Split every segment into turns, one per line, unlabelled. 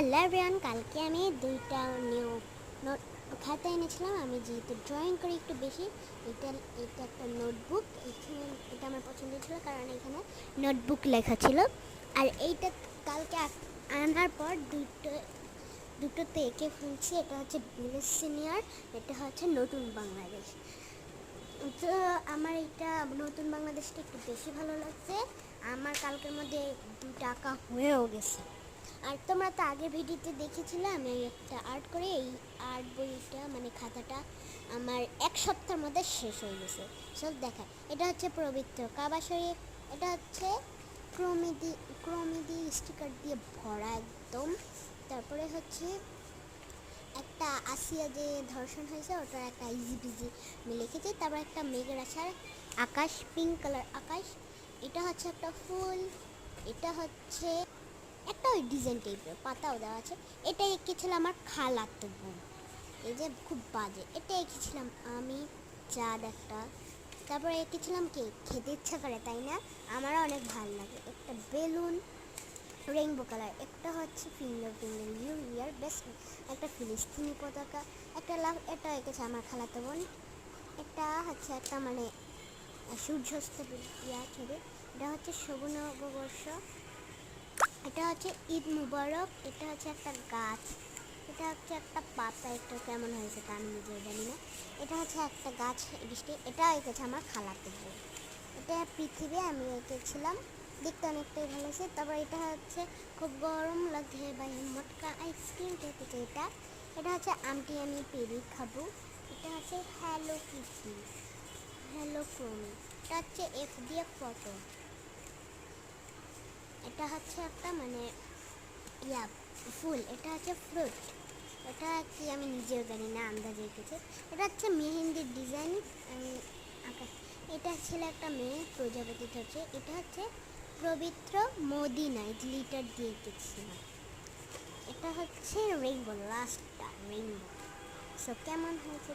Hello everyone কালকে আমি দুইটা নিউ নোট খাতা এনেছিলাম। আমি যেহেতু ড্রয়িং করি একটু বেশি, এটা এটা একটা নোটবুক এখানে এটা আমার পছন্দ ছিল কারণ এখানে নোটবুক লেখা ছিল। আর এইটা কালকে আনার পর দুটো দুটোতে এঁকে ফেলছি, এটা হচ্ছে ভিলেজ সিনিয়র এটা হচ্ছে নতুন বাংলাদেশ। তো আমার এটা নতুন বাংলাদেশটা একটু বেশি ভালো লাগছে। আমার কালকের মধ্যে টাকা হয়েও গেছে। আর তোমরা তো আগের ভিডিওতে দেখেছিলে আমি একটা আর্ট করে এই আর্ট বইটা মানে খাতাটা আমার এক সপ্তাহের মধ্যে শেষ হয়ে গেছে। সব দেখা, এটা হচ্ছে পবিত্র কাবাসরি এটা হচ্ছে ক্রমিদি ক্রমিদি স্টিকার দিয়ে ভরা একদম। তারপরে হচ্ছে একটা আসিয়া যে ধর্ষণ হয়েছে, ওটার একটা ইজি বিজি আমি লিখেছি। তারপর একটা মেঘের আসার আকাশ পিঙ্ক কালার আকাশ, এটা হচ্ছে একটা ফুল, এটা হচ্ছে একটা ওই ডিজাইন টাইপের পাতাও দেওয়া আছে। এটা এঁকেছিলাম আমার খালাতো বোন এই যে খুব বাজে। এটা এঁকেছিলাম আমি, চাঁদ একটা। তারপরে এঁকেছিলাম কি? খেতে ইচ্ছা করে, তাই না? আমারও অনেক ভালো লাগে। একটা বেলুন রেইনবো কালার একটা হচ্ছে finger finger you year best একটা ফিলিস্তিনি পতাকা। একটা লাভ এটা এঁকেছে আমার খালাতো বোন একটা হচ্ছে একটা মানে সূর্যাস্ত ইয়া ছবি এটা হচ্ছে শুভ নববর্ষ এটা হচ্ছে ঈদ মুবারক, এটা হচ্ছে একটা গাছ, এটা হচ্ছে একটা পাতা, এটা কেমন হয়েছে তা আমি নিজেও জানি না। এটা হচ্ছে একটা গাছ বৃষ্টি, এটা এঁকেছে আমার খালাতো বোন এটা পৃথিবী আমি এঁকেছিলাম দেখতে অনেকটাই ভালো হয়েছে তারপর এটা হচ্ছে খুব গরম লাগছে বা মটকা আইসক্রিম খেতে এটা। এটা হচ্ছে আমটি আমি পেরি খাব। এটা হচ্ছে হ্যালো কিটি হ্যালো ক্রোমি। এটা হচ্ছে এফ দিয়ে ফটো। এটা হচ্ছে একটা মানে ইয়া, ফুল। এটা হচ্ছে ফ্রুট এটা কি আমি নিজেও জানি না, আন্দাজে এঁকেছে। এটা হচ্ছে মেহেন্দির ডিজাইন আমি আঁকা। এটা ছিল একটা মেয়ে, প্রজাপতি হচ্ছে এটা হচ্ছে পবিত্র মদিনা লিটার দিয়ে এঁকেছিলাম। এটা হচ্ছে রেইনবো লাস্টটা রেইনবো সো কেমন হয়েছে?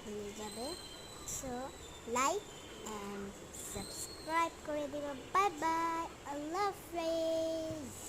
ভুলে যাবে। So like and subscribe করে দিও বাই বাই আল্লাহ হাফেজ